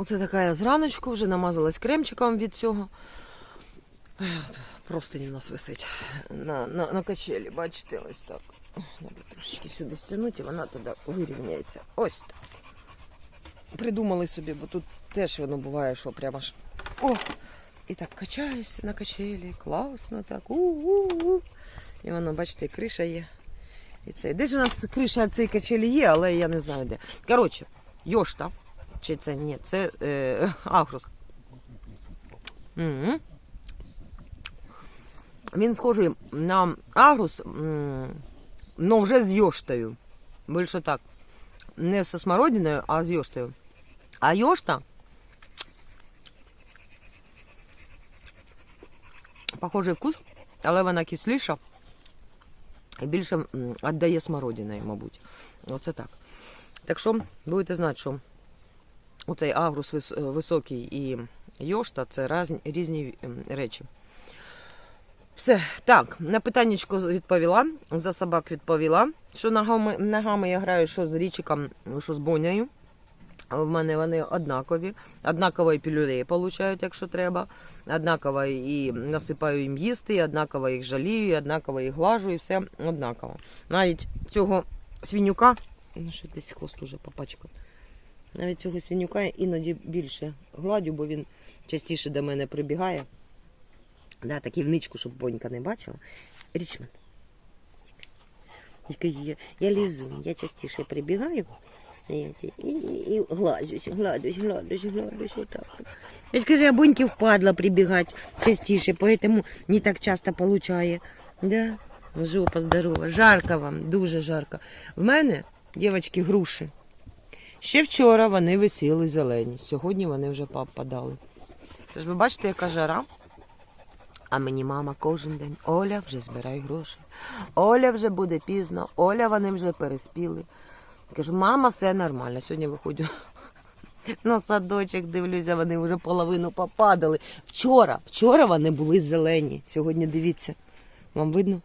Оце така я зраночку, вже намазалась кремчиком від цього. Простині у нас висить на, на, на качелі, бачите, ось так. Треба трошечки сюди стягнути, і вона тоді вирівняється. Ось так. Придумали собі, бо тут теж воно буває, що прямо ж. О! І так качаюся на качелі, класно так. У-у-у. І воно, бачите, і криша є. І це. Десь у нас криша цієї качелі є, але я не знаю де. Коротше, йошта. Чи це ні, це е, агрос. Угу. Він схожий на агрус, але вже з йоштою. Більше так. Не зі смородиною, а з йоштою. А йошта похожий вкус, але вона кисліша і більше віддає смородиною, мабуть. Оце так. Так що будете знати, що оцей агрус е, високий і йошта це різні, речі. Все, так, на питаннячко відповіла, за собак відповіла, що ногами, ногами я граю, що з річиком, що з бонею. В мене вони однакові. Однакової пілюлеї получають, якщо треба. Однаково і насипаю їм їсти, і однаково їх жалію, і однаково їх глажу, і все однаково. Навіть цього свинюка, ну що десь хвост уже попачкав. Навіть цього свинюка іноді більше гладю, бо він частіше до мене прибігає. Да, такі вничку, щоб бонька не бачила. Річман. Я, лізу, я частіше прибігаю. І, і, і, глазюсь, гладюсь, гладюсь, гладюсь, отак. Я ж кажу, я боньки впадла прибігати частіше, поэтому не так часто получає. Да? Жопа здорова. Жарко вам, дуже жарко. В мене, дівчатки, груші. Ще вчора вони висіли зелені, сьогодні вони вже попадали. Це ж ви бачите, яка жара? А мені мама кожен день. Оля вже збирай гроші. Оля вже буде пізно, Оля вони вже переспіли. Кажу, мама, все нормально. Сьогодні виходжу на садочок, дивлюся, вони вже половину попадали. Вчора, вчора вони були зелені. Сьогодні дивіться. Вам видно?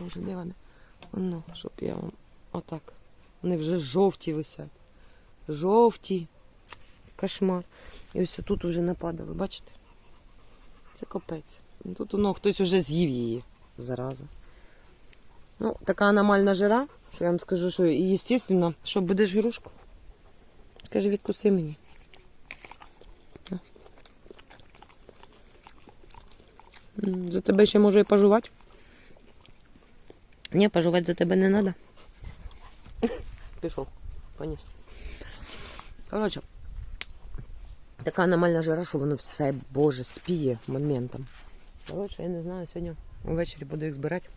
Боже, де вони? Воно, щоб я вам отак. Вони вже жовті висять. Жовті. Кошмар. І ось тут вже нападали, бачите? Це капець. Ну, Тут воно хтось уже з'їв її. Зараза. Ну, така аномальна жара, що я вам скажу, що і естественно, що будеш грушку. Скажи, відкуси мені. За тебе ще можу і пожувати. Ні, пожувати за тебе не треба. Пішов, поніс. Коротше, така аномальна жара, що воно все, боже, спіє моментом. Коротше, я не знаю, сьогодні ввечері буду їх збирати.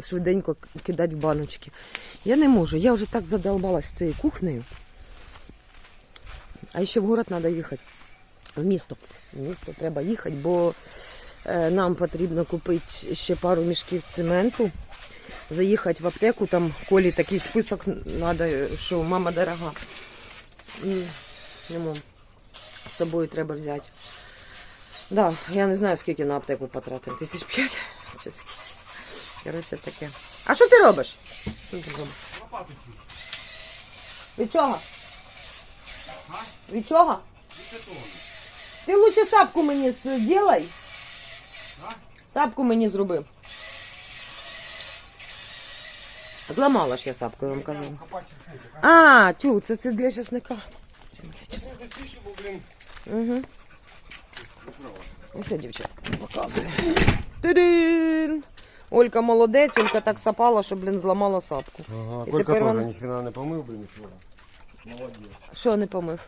Швиденько кидати в баночки. Я не можу, я вже так задолбалась цією кухнею. А ще в город треба їхати. В місто. В місто треба їхати, бо е, нам потрібно купити ще пару мішків цементу. Заїхати в аптеку, там Колі такий список треба, що мама дорога. І йому з собою треба взяти. Да, я не знаю, скільки на аптеку потратив. Тисяч п'ять. Коротше, таке. А що ти робиш? Що ти робиш? Від чого? Від чого? Ти лучше сапку мені зробай. Сапку мені зроби. Зламала ж я сапку, я вам казала. А, тю, це, це для чесника. Це для чесника. Угу. Ну все, дівчатка, показує. Тирин! Олька молодець, Олька так сапала, що, блін, зламала сапку. Ага, І Колька тепер теж вона- ніхрена не помив, блін, вчора. Що не помив?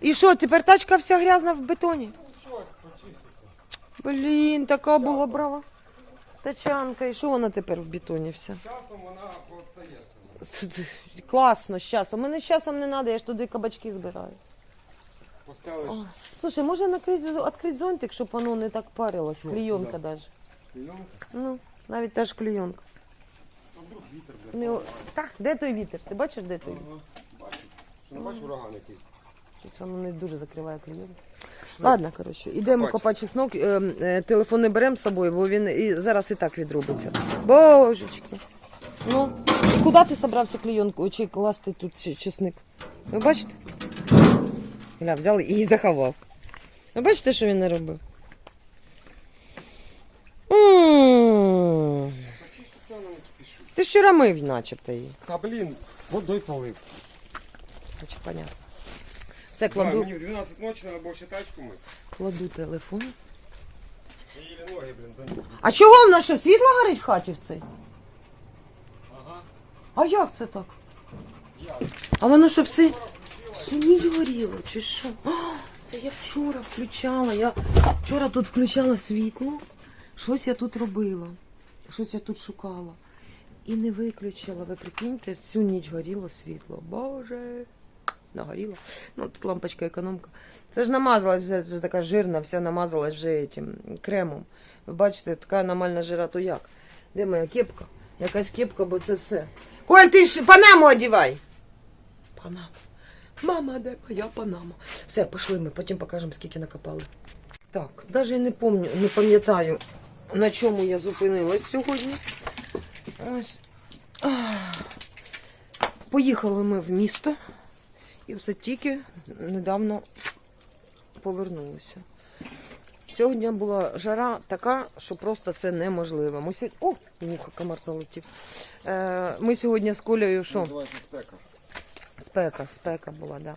І що, тепер тачка вся грязна в бетоні? Блін, така була брава. Тачанка, і що вона тепер в бетоні вся? Часом вона постається. Класно, з часом. Мене з часом не треба, я ж туди кабачки збираю. Поставиш. Слушай, може накрити, відкрити зонтик, щоб воно не так парилось? Клейонка навіть. клейонку, Ну, навіть теж клейонка. а вдруг вітер, блядь. Не, так, де той вітер? Ти бачиш, де той? Ага, бачиш? Що не бачиш ураган якийсь? Щось воно не дуже закриває клейонку. Ладно, коротше, ідемо Копати. копати чеснок. Е, е, телефон не беремо з собою, бо він і зараз і так відробиться. Божечки. Ну, І куди ти собрався клейонку чи класти тут чесник? Ви бачите? Гля, взяли і заховав. Ви бачите, що він не робив? М. Почиститься вона не кипішу. Ти вчора мив начебто її. Та блін, водою полив. Хоч понятно. Все, Да, кладу, мені в 12 ночі треба було ще тачку мити. кладу телефон. Їлі ноги, блін, до. А чого в нас що, світло горить в хаті в цей? Ага. А як це так? Я. А воно що все всю ніч горіло, чи що? А, це я вчора включала. Я вчора тут включала світло. Щось я тут робила. Щось я тут шукала. І не виключила. Ви прикиньте, всю ніч горіло світло. Боже. Нагоріло. Ну, тут лампочка економка. Це ж намазалась, вже, це ж така жирна, вся намазалась вже этим кремом. Ви бачите, така аномальна жира, то як? Де моя кепка? Якась кепка, бо це все. Коль, ти ж панаму одівай. Панама. Мама, де моя панама? Все, пішли ми, потім покажемо, скільки накопали. Так, навіть не помню, не пам'ятаю, на чому я зупинилась сьогодні. Ось. Поїхали ми в місто і все тільки недавно повернулися. Сьогодні була жара така, що просто це неможливо. Ми сьогодні... О, муха, комар залетів. Е, ми сьогодні з Колею що? Називається спека. Спека, спека була, так. Да.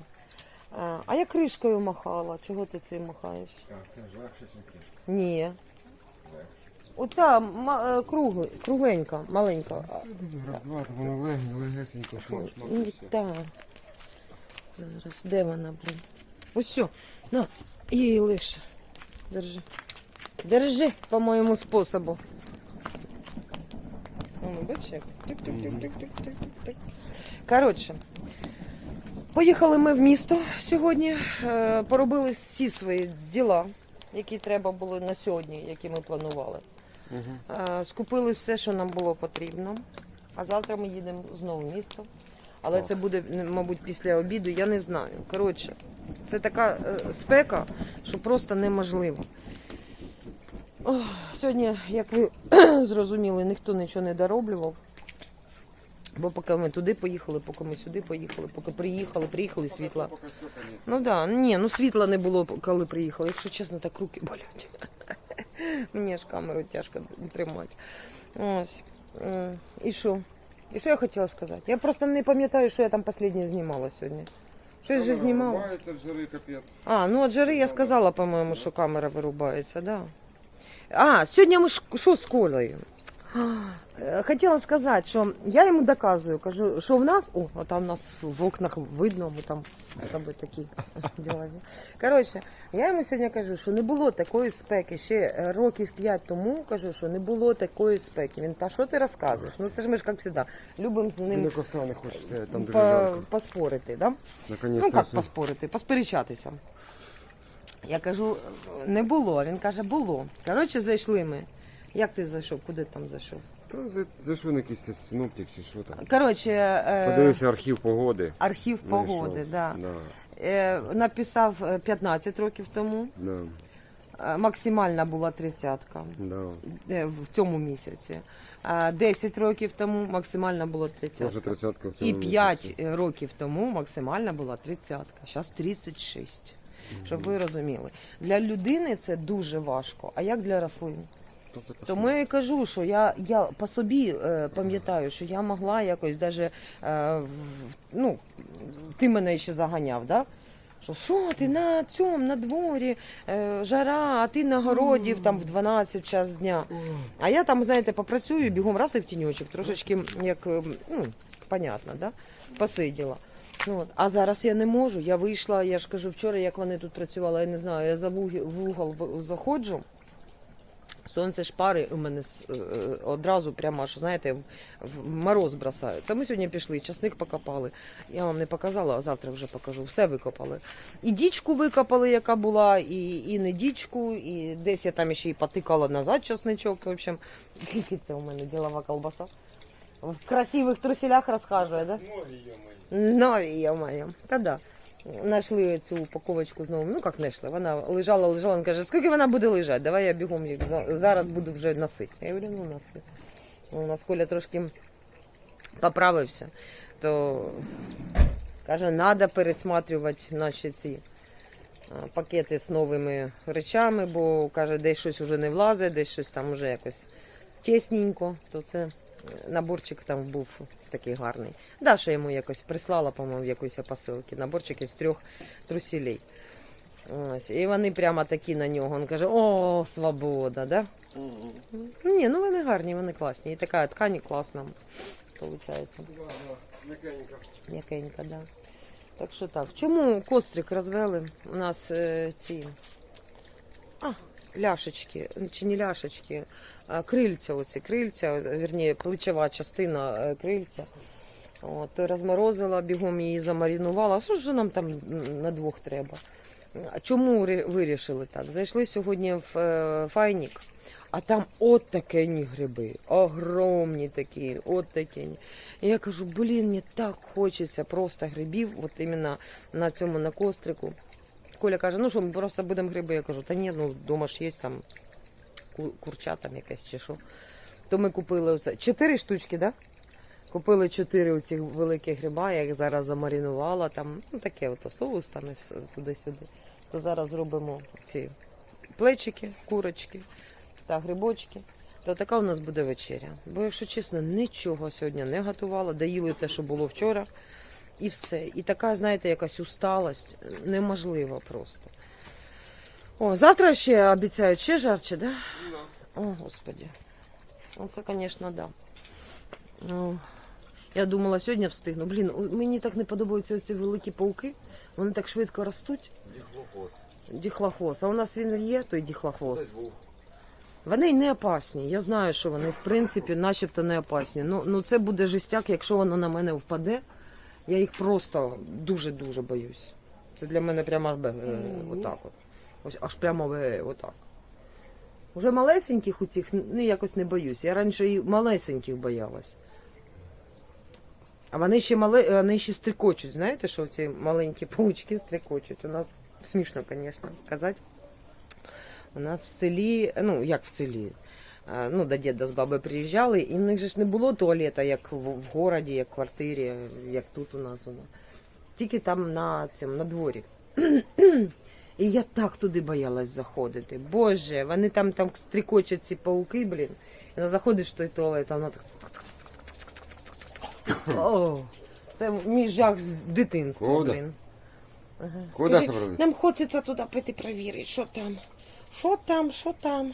А, а я кришкою махала. Чого ти цим махаєш? А, це ж легше, ніж кишка. Ні. Оця ма- е, кругли, кругленька, маленька. Раз, два, воно легне, легесенько, і все. Так. Зараз, де вона, блін? Ось все. На, її лише. Держи. Держи по моєму способу. О, бачиш? як? Тик-тик-тик-тик-тик-тик-тик. Коротше, поїхали ми в місто сьогодні, е, поробили всі свої діла, які треба було на сьогодні, які ми планували. Е, Скупили все, що нам було потрібно. А завтра ми їдемо знову в місто. Але це буде, мабуть, після обіду, я не знаю. Коротше, це така е, спека, що просто неможливо. Ох, сьогодні, як ви зрозуміли, ніхто нічого не дороблював. Бо поки ми туди поїхали, поки ми сюди поїхали, поки приїхали, приїхали світла. Ну да, ні, ну світла не було, коли приїхали. Якщо чесно, так руки болять. Мені ж камеру тяжко тримати. Ось. І що? І що я хотіла сказати? Я просто не пам'ятаю, що я там останнє знімала сьогодні. Щось же знімала. вирубається в жари, капець. А, ну от жари я сказала, по-моєму, що камера вирубається, да. А, сьогодні ми що з Колею? Е, Хотіла сказати, що я йому доказую, кажу, що в нас, о, а там в нас в окнах видно, ми там з тобою такі ділові. Коротше, я йому сьогодні кажу, що не було такої спеки. Ще років п'ять тому кажу, що не було такої спеки. Він, та що ти розказуєш? Ну це ж ми ж як завжди, любимо з ним не стояти, там дуже жарко. поспорити, да? Ну як поспорити? Посперечатися. Я кажу, не було. Він каже, було. Коротше, зайшли ми. Як ти зайшов? Куди там зайшов? Та за- зайшов на якийсь синоптик чи що там. Коротше, е, Подивився архів погоди. архів Знайшов. погоди, да. Да, Е, написав е, 15 років тому. да, Е, Максимальна була тридцятка да. е, в цьому місяці. А 10 років тому максимальна була Може тридцятка. в цьому І 5 місяці. років тому максимальна була тридцятка. Зараз 36. Щоб ви розуміли. Для людини це дуже важко, а як для рослин? Тому я і кажу, що я, я по собі е, пам'ятаю, що я могла якось даже, е, в- ну, ти мене ще заганяв, да? Що що ти на цьому, на дворі, е, жара, а ти на городі в- там в 12 час дня. А я там, знаєте, попрацюю, бігом раз і в тіньочок, трошечки, як, е, ну, понятно, да? посиділа. Ну, от. А зараз я не можу. Я вийшла, я ж кажу, вчора, як вони тут працювали, я не знаю, я за вуг- в угол в- заходжу. Сонце шпари у мене е, е, одразу прямо аж, знаєте, в, мороз бросаються. Ми сьогодні пішли, часник покопали. Я вам не показала, а завтра вже покажу. Все викопали. І дічку викопали, яка була, і, і не дічку, і десь я там ще й потикала назад часничок. В общем, це у мене ділова колбаса. В красивих труселях розхажує, да? Ноги, йо-моє. Ну, йо-моє. Та да. Нашли цю упаковочку знову. Ну, як знайшли. Вона лежала, лежала. Він каже, скільки вона буде лежати? Давай я бігом їх зараз буду вже носити. Я говорю, ну носи. У нас Коля трошки поправився, то каже, треба пересматрювати наші ці пакети з новими речами, бо каже, десь щось вже не влазить, десь щось там вже якось тісненько, то це наборчик там був такий гарний. Даша йому якось прислала, по-моєму, якоїсь посилки. Наборчик із трьох трусілей. Ось, і вони прямо такі на нього. Він каже, о, свобода, да? Ні, ну вони гарні, вони класні. І така ткань класна, виходить. М'якенька, да. Так що так. Чому кострик розвели? У нас е, ці а, ляшечки, чи не ляшечки, крильця, оці крильця, вірні, плечова частина е, крильця. От, розморозила, бігом її замаринувала. А що ж нам там на двох треба? Чому вирішили так? Зайшли сьогодні в е, файнік, а там от такі гриби, огромні такі, от такі. І я кажу, блін, мені так хочеться просто грибів, от іменно на цьому на кострику. Коля каже, ну що, ми просто будемо гриби. Я кажу, та ні, ну вдома ж є там курча там якесь чи що. То ми купили оце. Чотири штучки? Да? Купили чотири оці великі гриба, я їх зараз замаринувала, там, ну таке ото соус там і туди-сюди. То зараз зробимо ці плечики, курочки та грибочки. То така у нас буде вечеря. Бо, якщо чесно, нічого сьогодні не готувала, доїли те, що було вчора, і все. І така, знаєте, якась усталость неможлива просто. О, завтра ще обіцяють ще жарче, да? О, господі. Оце, звісно, да. Ну, я думала, сьогодні встигну. Блін, мені так не подобаються ці великі пауки. Вони так швидко ростуть. Діхлохоз. А у нас він є, той діхлохоз. Вони не опасні. Я знаю, що вони в принципі начебто не опасні. Ну, ну це буде жестяк, якщо воно на мене впаде. Я їх просто дуже-дуже боюсь. Це для мене прямо аж е, отак от. Ось аж прямо е, отак. Уже малесеньких у цих ну, якось не боюсь. Я раніше і малесеньких боялась. А вони ще мали, вони ще стрикочуть. Знаєте, що ці маленькі паучки стрикочуть? У нас смішно, звісно, казати. У нас в селі, ну як в селі, ну до діда з баби приїжджали, і в них же ж не було туалета, як в, в городі, як в квартирі, як тут у нас. Тільки там на цьому, на дворі. І я так туди боялась заходити. Боже, вони там там стрікочуть ці пауки, блін. І вона заходиш в той туалет, а вона так. О, це мій жах з дитинства, Куда? блін. Ага. Куди Скажи, собрались? нам хочеться туди піти перевірити, що там. Що там, що там?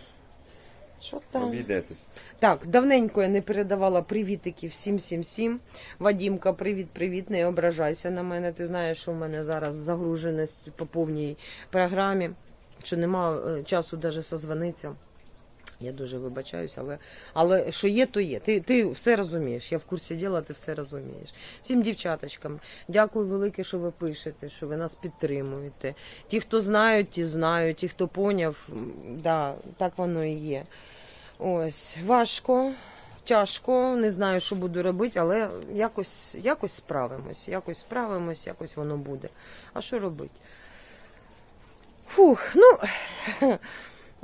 Що там? Обійдетесь. Так, давненько я не передавала привітики всім всім всім. Вадімка, привіт, привіт, не ображайся на мене. Ти знаєш, що в мене зараз загруженість по повній програмі, що нема е, часу навіть созвонитися. Я дуже вибачаюсь, але, але що є, то є. Ти, ти все розумієш. Я в курсі діла, ти все розумієш. Всім дівчаточкам, дякую велике, що ви пишете, що ви нас підтримуєте. Ті, хто знають, ті знають, ті, хто поняв, да, так воно і є. Ось, важко, тяжко, не знаю, що буду робити, але якось, якось справимось, якось справимось, якось воно буде. А що робити? Фух, ну.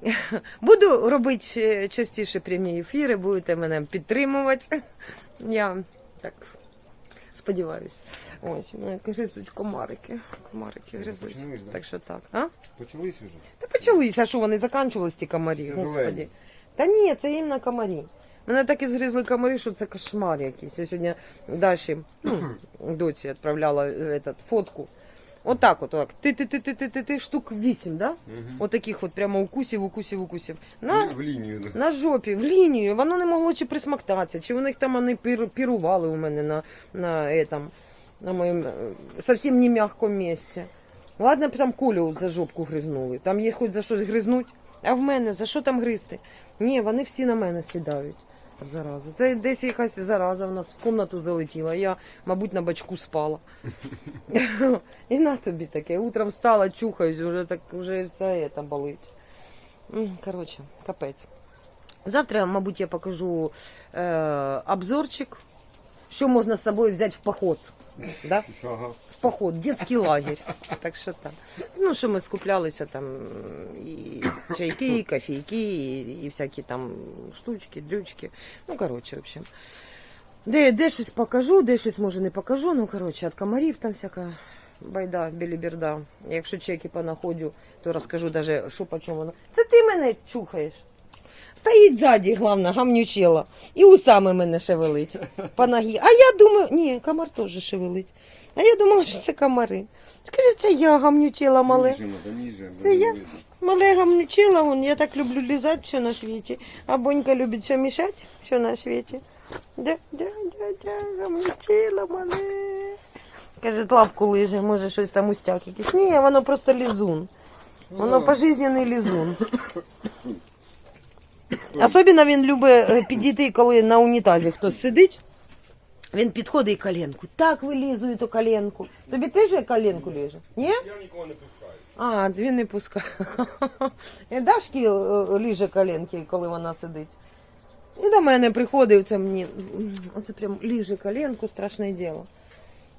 Буду робити е, частіше прямі ефіри, будете мене підтримувати. Я так сподіваюся. Ось, ну, кажи тут комарики. Комарики гризуть. Почались, да? Так що так. А? Почались вже? Та почалися, а що вони закінчувались ті комарі, Це господі. зелені. Та ні, це іменно комарі. Мене так і згризли комарі, що це кошмар якийсь. Я сьогодні Даші, ну, доці відправляла е, этот, фотку. Отак, от, так. Ти, ти, ти, ти, ти, ти, ти, штук вісім, да? Угу. Отаких от прямо укусів, укусів, укусів. На, В лінію. да. на жопі, в лінію. Воно не могло чи присмоктатися, чи у них там вони пір, пірували у мене на, на, этом, на моєму е, совсем не м'якому місці. Ладно, б там Колю за жопку гризнули. Там є хоч за щось гризнуть. А в мене за що там гризти? Ні, вони всі на мене сідають. Зараза. Це десь якась зараза в нас в кімнату залетіла. Я, мабуть, на бачку спала. І на тобі таке. Утром встала, чухаюсь, вже так вже все це болить. Коротше, капець. Завтра, мабуть, я покажу е, обзорчик, що можна з собою взяти в поход. Да? Ага. Поход, детський лагерь. Так що так. Ну, що ми скуплялися там і чайки, і кофейки, і, і всякі там штучки, дрючки. Ну, коротше, в общем. Де, де щось покажу, де щось може не покажу. Ну, коротше, від комарів там всяка байда, біліберда. Якщо чеки понаходжу, то розкажу даже, що по чому. Це ти мене чухаєш. Стоїть ззаді, головне, гамнючела. І усами мене шевелить по ногі. А я думаю, ні, комар теж шевелить. А я думала, що це комари. Скажи, це я гамнючела мале. Це я? Мале гамнючила, вон, я так люблю лізати все на світі. А Бонька любить все мішати, все на світі. Де, де, де, де, гамнючила, мале. Каже, лапку лиже, може щось там устяк якийсь. Ні, воно просто лізун. Воно пожизненний лізун. Особливо він любить е, підійти, коли на унітазі хтось сидить. Він підходить і коленку. Так вилізує ту коленку. Тобі теж коленку ліже? Ні? Я нікого не пускаю. А, він не пускає. І Дашки е, ліже коленки, коли вона сидить. І до мене приходить це мені. Оце прям ліже коленку, страшне діло.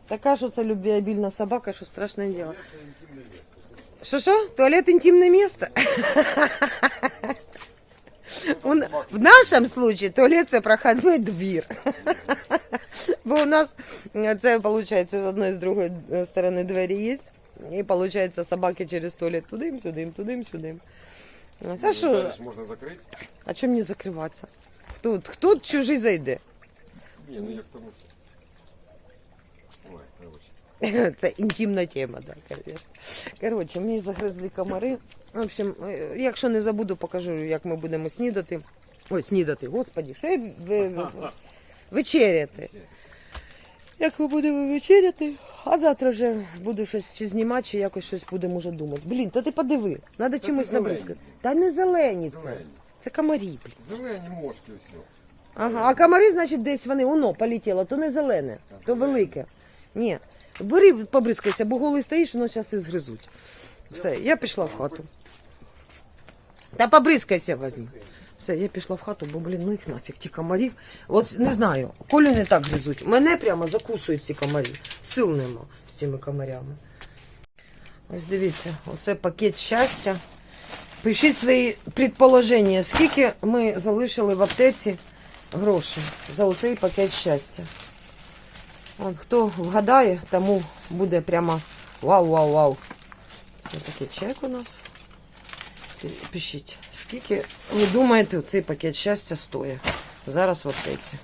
Така, що це любвеобільна собака, що страшне діло. Що що? Туалет інтимне місце? В нашому случае туалет це проходной двір. Бо у нас це виходить з одної з другої е, сторони двері є. І виходить собаки через туалет туди, сюди, туди, сюди. Ось, А що? Можна закрити? А чому не закриватися? Хто, хто чужий зайде? Ні, ну як тому що. Це інтимна тема, так, звісно. Коротше, мені загризли комари. В общем, е, якщо не забуду, покажу, як ми будемо снідати. Ой, снідати, господі, що я ви- ви- вечеряти. Як ми будемо вечеряти, а завтра вже буду щось чи знімати, чи якось щось будемо вже думати. Блін, та ти подиви, треба чимось набризкати. Та не зелені це. Зелені. Це комарі, блін. Зелені мошки все. Ага, а комари, значить, десь вони, воно полетіло, то не зелене, то велике. Ні. Бери, побризкайся, бо голий стоїш, воно зараз і згризуть. Все, я пішла в хату. Та побризкайся возьми. Все, я пішла в хату, бо, блін, ну їх нафіг, ті комарів. От не знаю, Колю не так гризуть. Мене прямо закусують ці комарі. Сил нема з цими комарями. Ось дивіться, оце пакет щастя. Пишіть свої предположення, скільки ми залишили в аптеці грошей за оцей пакет щастя. Хто вгадає, тому буде прямо вау-вау-вау. Це такий чек у нас. Пишіть, скільки ви думаєте, цей пакет щастя стоїть зараз в аптеці.